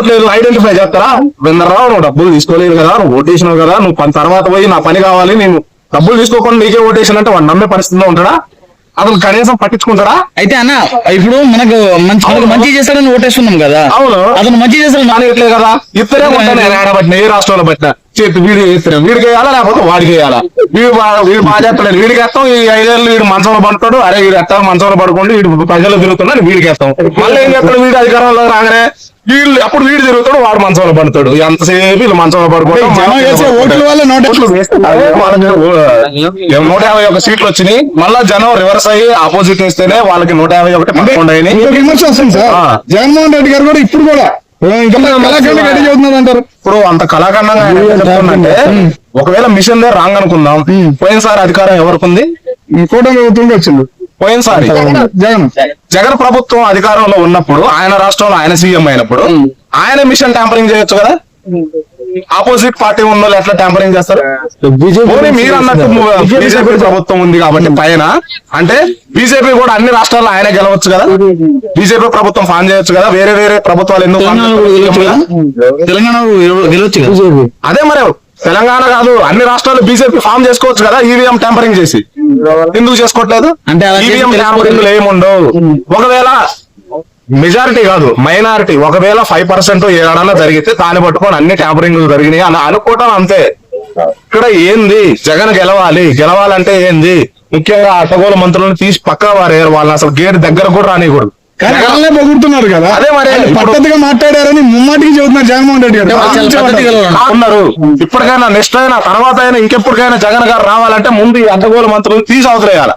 తీసుకోవట్లేదు ఐడెంటిఫై చేస్తారా? విందరా నువ్వు డబ్బులు తీసుకోలేదు కదా నువ్వు ఓటేసినావు కదా నువ్వు పని తర్వాత పోయి నా పని కావాలి నేను డబ్బులు తీసుకోకుండా నీకే ఓటేషన్ అంటే వాడు నమ్మే పరిస్థితిలో ఉంటాడా? అతను కనీసం పట్టించుకుంటాడా? అయితే అన్న ఇప్పుడు మనకు మంచి మంచి చేస్తాడని ఓటేస్తున్నాం కదా. అవును. అతను మంచి చేస్తాడు నానట్లేదు కదా. ఇద్దరే ఉంటాను నేను ఆడబట్టిన ఏ రాష్ట్రంలో పట్టిన. చేతి వీడి ఇద్దరు వీడికి వేయాలా లేకపోతే వాడికి వేయాలా? వీడు వీడు బాగా చేస్తాడు. వీడికి వేస్తాం ఈ ఐదేళ్ళు వీడు మంచంలో పడుతాడు. అరే వీడు ఎత్తాం మంచంలో పడుకోండి వీడు ప్రజలు తిరుగుతున్నాడు వీడికి వేస్తాం. మళ్ళీ ఏం చేస్తాడు వీడు అధికారంలో రాగానే వీళ్ళు అప్పుడు వీడు తిరుగుతాడు వాడు మంచంలో పడుతాడు. ఎంతసేపు వీళ్ళు మంచంలో పడుకోవడం నూట యాభై ఒక సీట్లు వచ్చినాయి. మళ్ళా జనం రివర్స్ అయ్యి ఆపోజిట్ వేస్తేనే వాళ్ళకి నూట యాభై ఒకటి పదకొండు అయినాయి. జగన్మోహన్ రెడ్డి గారు కూడా ఇప్పుడు కూడా ఇప్పుడు అంత కళాఖండంగా చెప్తుందంటే ఒకవేళ మిషన్ దే రాంగ్ అనుకుందాం పోయినసారి అధికారం ఎవరికి ఉంది కూటమి వచ్చింది పోయినసారి జగన్. జగన్. ప్రభుత్వం అధికారంలో ఉన్నప్పుడు ఆయన రాష్ట్రంలో ఆయన సీఎం అయినప్పుడు ఆయన మిషన్ ట్యాంపరింగ్ చేయొచ్చు కదా? ఆపోజిట్ పార్టీ ఉన్న వాళ్ళు ఎట్లా ట్యాంపరింగ్ చేస్తారు? పోనీ మీరు అన్నట్టు బీజేపీ ప్రభుత్వం ఉంది కాబట్టి పైన. అంటే బీజేపీ కూడా అన్ని రాష్ట్రాల్లో ఆయన గెలవచ్చు కదా? బీజేపీ ప్రభుత్వం ఫామ్ చేయొచ్చు కదా? వేరే వేరే ప్రభుత్వాలు ఎందుకు? తెలంగాణ గెలవచ్చు కదా? అదే మరి తెలంగాణ కాదు అన్ని రాష్ట్రాలు బీజేపీ ఫామ్ చేసుకోవచ్చు కదా? ఈవీఎం ట్యాంపరింగ్ చేసి. ఎందుకు చేసుకోవట్లేదు? అంటే ఈవీఎం తెలుసుకోవాలి. ట్యాంపరింగ్ ఏముండవు. ఒకవేళ మెజారిటీ కాదు మైనారిటీ. ఒకవేళ ఫైవ్ పర్సెంట్ ఏడన్నా జరిగితే దాన్ని పట్టుకొని అన్ని ట్యాంపరింగ్ జరిగినాయి అని అనుకోవటం అంతే. ఇక్కడ ఏంది? జగన్ గెలవాలి. గెలవాలంటే ఏంది? ముఖ్యంగా అడ్డగోలు మంత్రులను తీసి పక్కా వారేయారు. వాళ్ళని అసలు గేట్ దగ్గర కూడా వాళ్ళే పొగుడుతున్నారు కదా. అదే మరి పద్ధతిగా మాట్లాడారని ముమ్మాటికి చెబుతున్నారు జగన్మోహన్ రెడ్డి గారు. ఉన్నారు. ఇప్పటికైనా నెక్స్ట్ అయినా తర్వాత అయినా ఇంకెప్పటికైనా జగన్ గారు రావాలంటే ముందు ఈ అడ్డగోలు మంత్రులు తీసి అవతలేయాలి.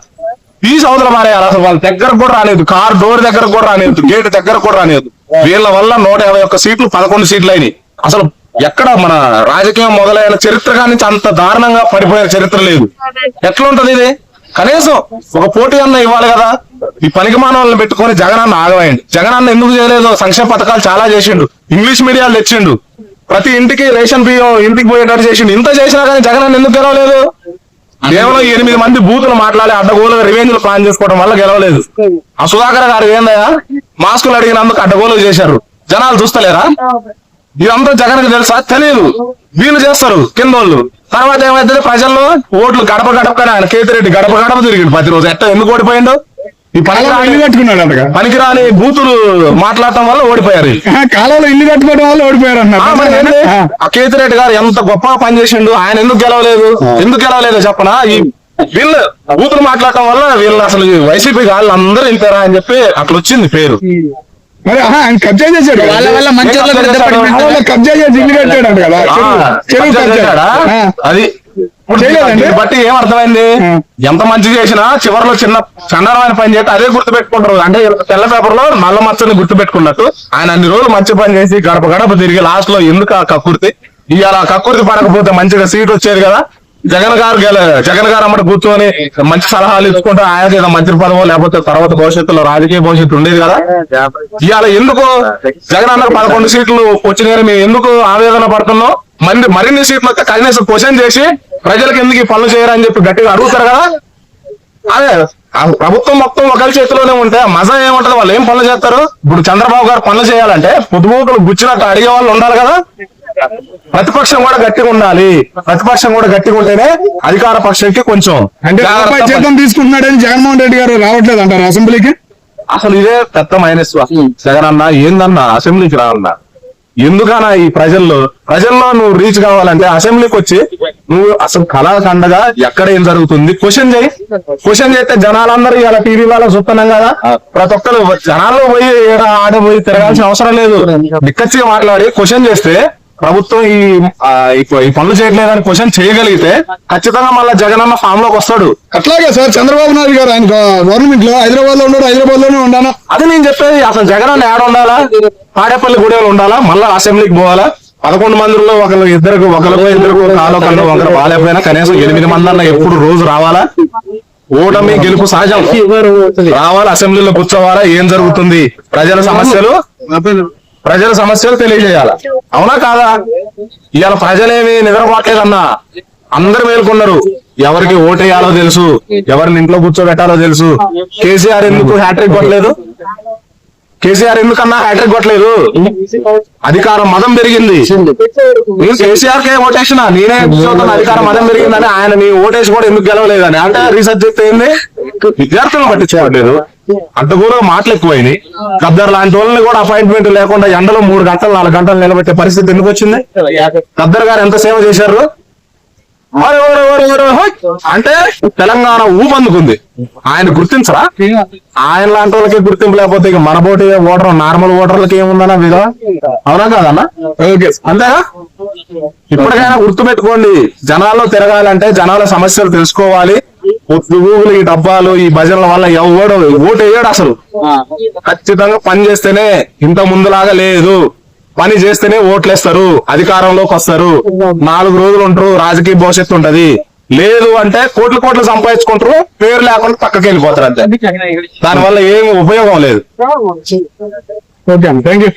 తీసి అవతల మారేయాలి అసలు వాళ్ళ దగ్గర కూడా రాలేదు. కార్ డోర్ దగ్గర కూడా రాలేదు. గేట్ దగ్గర కూడా రాలేదు. వీళ్ళ వల్ల నూట యాభై ఒక్క సీట్లు పదకొండు సీట్లు అయినాయి. అసలు ఎక్కడ మన రాజకీయం మొదలైన చరిత్ర కానీ అంత దారుణంగా పడిపోయిన చరిత్ర లేదు. ఎట్లా ఉంటది ఇది? కనీసం ఒక పోటీ అన్న ఇవ్వాలి కదా. ఈ పనికి మానవాళ్ళని పెట్టుకొని జగనన్న అన్న జగనన్న ఎందుకు చేయలేదు? సంక్షేమ పథకాలు చాలా చేసిండు. ఇంగ్లీష్ మీడియాలు తెచ్చిండు. ప్రతి ఇంటికి రేషన్ బియ్యం ఇంటికి పోయేటట్టు చేసిండు. ఇంత చేసినా కానీ జగన్ ఎందుకు గెలవలేదు? కేవలం ఎనిమిది మంది బూతులు మాట్లాడి అడ్డగోలుగా రివెంజ్ ప్లాన్ చేసుకోవడం వల్ల గెలవలేదు. ఆ సుధాకర్ గారు ఏందయ్యా? మాస్కులు అడిగినందుకు అడ్డగోలు చేశారు. జనాలు చూస్తలేరా? ఇదంతా జగన్ తెలుసా? తెలియదు వీళ్ళు చేస్తారు కింద వాళ్ళు తర్వాత ఏమైతే ప్రజల్లో ఓట్లు గడప గడపకనే ఆయన కేతిరెడ్డి గడప గడప తిరిగిండు ప్రతిరోజు. ఎట్ట ఎందుకు ఓడిపోయిండో? ఈ కాలంలో ఇల్లు కట్టుకున్నాడు అంటగా. పనికిరాని బూతులు మాట్లాడటం వల్ల ఓడిపోయారు కాలంలో ఇల్లు కట్టుకోవడం వల్ల ఓడిపోయారు? అన్నారు కేతిరెడ్డి గారు ఎంత గొప్పగా పనిచేసిండు ఆయన ఎందుకు గెలవలేదు ఎందుకు గెలవలేదు చెప్పనా? ఈ వీళ్ళు బూతులు మాట్లాడటం వల్ల వీళ్ళు అసలు వైసీపీ వాళ్ళు అందరూ వెళ్ళిపోయారా అని చెప్పి అట్లా వచ్చింది పేరు. మరి ఆయన కబ్జా చేశాడు. వాళ్ళ వల్ల మంచి పని కబ్జా చేసి ఇల్లు కట్టాడు అంట కదా. అది చేయలేదండి? బట్టి ఏం అర్థమైంది? ఆ. ఎంత మంచి చేసినా చివరిలో చిన్న చండలమైన పని చేస్తే అదే గుర్తు పెట్టుకుంటారు అంటే తెల్ల పేపర్లో నల్ల మచ్చని గుర్తు పెట్టుకున్నట్టు ఆయన అన్ని రోజులు మంచి పని చేసి గడప గడప తిరిగి లాస్ట్లో ఎందుకు ఆ కక్కుర్తి? ఇవాళ ఆ కక్కుర్తి పడకపోతే మంచిగా సీట్ వచ్చేది కదా? జగన్ గారు గెల జగన్ గారు అమ్మట కూర్చొని మంచి సలహాలు ఇచ్చుకుంటూ ఆయన ఏదో మంత్రి పదవో లేకపోతే తర్వాత భవిష్యత్తులో రాజకీయ భవిష్యత్తు ఉండేది కదా? ఇవాళ ఎందుకు జగన్ అన్నకు పదకొండు సీట్లు వచ్చినాయని మేము ఎందుకు ఆవేదన పడుతున్నాం? మరి మరిన్ని సీట్లు వస్తే కనీసం క్వశ్చన్ చేసి ప్రజలకు ఎందుకు ఈ పనులు చేయరని చెప్పి గట్టిగా అడుగుతారు కదా? అదే ఆ ప్రభుత్వం మొత్తం ఒకరి చేతిలోనే ఉంటే మజా ఏముంటది? వాళ్ళు ఏం పనులు చేస్తారు? ఇప్పుడు చంద్రబాబు గారు పనులు చేయాలంటే పొద్దుమూకలు గుచ్చినట్టు అడిగే వాళ్ళు ఉండాలి కదా? ప్రతిపక్షం కూడా గట్టిగా ఉండాలి. ప్రతిపక్షం కూడా గట్టిగా ఉంటేనే అధికార పక్షంకి కొంచెం అంటే జీతం తీసుకుంటున్నాడని జగన్మోహన్ రెడ్డి గారు రావట్లేదు అంటారు అసెంబ్లీకి? అసలు ఇదే పెద్ద మైనస్ జగన్ అన్న ఏందన్నా? అసెంబ్లీకి రావన్నా ఎందుకన్నా ఈ ప్రజల్లో? ప్రజల్లో నువ్వు రీచ్ కావాలంటే అసెంబ్లీకి వచ్చి నువ్వు అసలు కళాఖండగా ఎక్కడ ఏం జరుగుతుంది? క్వశ్చన్ చేయి. క్వశ్చన్ చేస్తే జనాలందరూ ఇలా టీవీ వాళ్ళ చూస్తున్నాం కదా. ప్రతి ఒక్కరు జనాల్లో పోయి ఆడ పోయి తిరగాల్సిన అవసరం లేదు. నిక్కచ్చిగా మాట్లాడి క్వశ్చన్ చేస్తే ప్రభుత్వం ఈ ఈ పనులు చేయట్లేదని క్వశ్చన్ చేయగలిగితే ఖచ్చితంగా మళ్ళీ జగన్ అన్న ఫామ్లోకి వస్తాడు. అట్లాగే సార్ చంద్రబాబు నాయుడు గారు ఆయన గవర్నమెంట్లో హైదరాబాద్లో ఉన్నాడు హైదరాబాద్లోనే ఉన్నాను అది నేను చెప్పేది అసలు జగన్ అన్న ఏడ ఉండాలా? తాడేపల్లి గూడెంలో ఉండాలా? మళ్ళా అసెంబ్లీకి పోవాలా? పదకొండు మందిలో ఒకరు ఇద్దరు ఒకరికో ఇద్దరు కన్నా ఒకరు బాగాలేకపోయినా కనీసం ఎనిమిది మంది అన్న ఎప్పుడు రోజు రావాలా? ఓటమి గెలుపు సహజం. రావాలా? అసెంబ్లీలో కూర్చోవాలా? ఏం జరుగుతుంది? ప్రజల సమస్యలు? ప్రజల సమస్యలు తెలియజేయాల. అవునా కాదా? ఇవాళ ప్రజలేమి నిద్రపోవట్లేదన్నా అందరు మేల్కొన్నారు. ఎవరికి ఓటేయాలో తెలుసు ఎవరిని ఇంట్లో కూర్చోబెట్టాలో తెలుసు. కేసీఆర్ ఎందుకు హ్యాట్రిక్ కొట్టలేదు? కేసీఆర్ ఎందుకన్నా హ్యాట్రిక్ కొట్టలేదు? అధికారం మదం పెరిగింది. నేను కేసీఆర్ కే ఓటేసిన నేనే అధికారం మదం పెరిగిందని ఆయన నీ ఓటేసి కూడా ఎందుకు గెలవలేదని. అంటే రీసెర్చ్ చెప్తే ఏంది? విద్యార్థులను పట్టించుకోవట్లేదు. కూడా మాటలు ఎక్కువైనాయి. గద్దర్ లాంటి వాళ్ళని కూడా అపాయింట్మెంట్ లేకుండా ఎండలో మూడు గంటలు నాలుగు గంటలు నిలబెట్టే పరిస్థితి ఎందుకు వచ్చింది? గద్దర్ గారు ఎంత సేవ చేశారు? అంటే తెలంగాణ ఊపందుకుంది. ఆయన గుర్తించరా? ఆయన లాంటి వాళ్ళకి గుర్తింపు లేకపోతే ఇక మన బోటి ఓటర్ నార్మల్ ఓటర్లకి ఏముందన్నా మీద అవునా కాదన్నా? ఓకే. అంతేగా ఇప్పటికైనా గుర్తు పెట్టుకోండి జనాల్లో తిరగాలంటే జనాల సమస్యలు తెలుసుకోవాలి. గూగుల్ ఈ డబ్బాలు ఈ భజనల వల్ల ఎవడు ఓటు వేయడు అసలు. ఖచ్చితంగా పని చేస్తేనే ఇంత ముందులాగా లేదు. పని చేస్తేనే ఓట్లేస్తారు అధికారంలోకి వస్తారు. నాలుగు రోజులు ఉంటారు రాజకీయ భవిష్యత్తు ఉంటది. లేదు అంటే కోట్లు కోట్లు సంపాదించుకుంటారు పేరు లేకుండా పక్కకి వెళ్ళిపోతారు అంతే. దానివల్ల ఏం ఉపయోగం లేదు. ఓకే అండి థ్యాంక్ యూ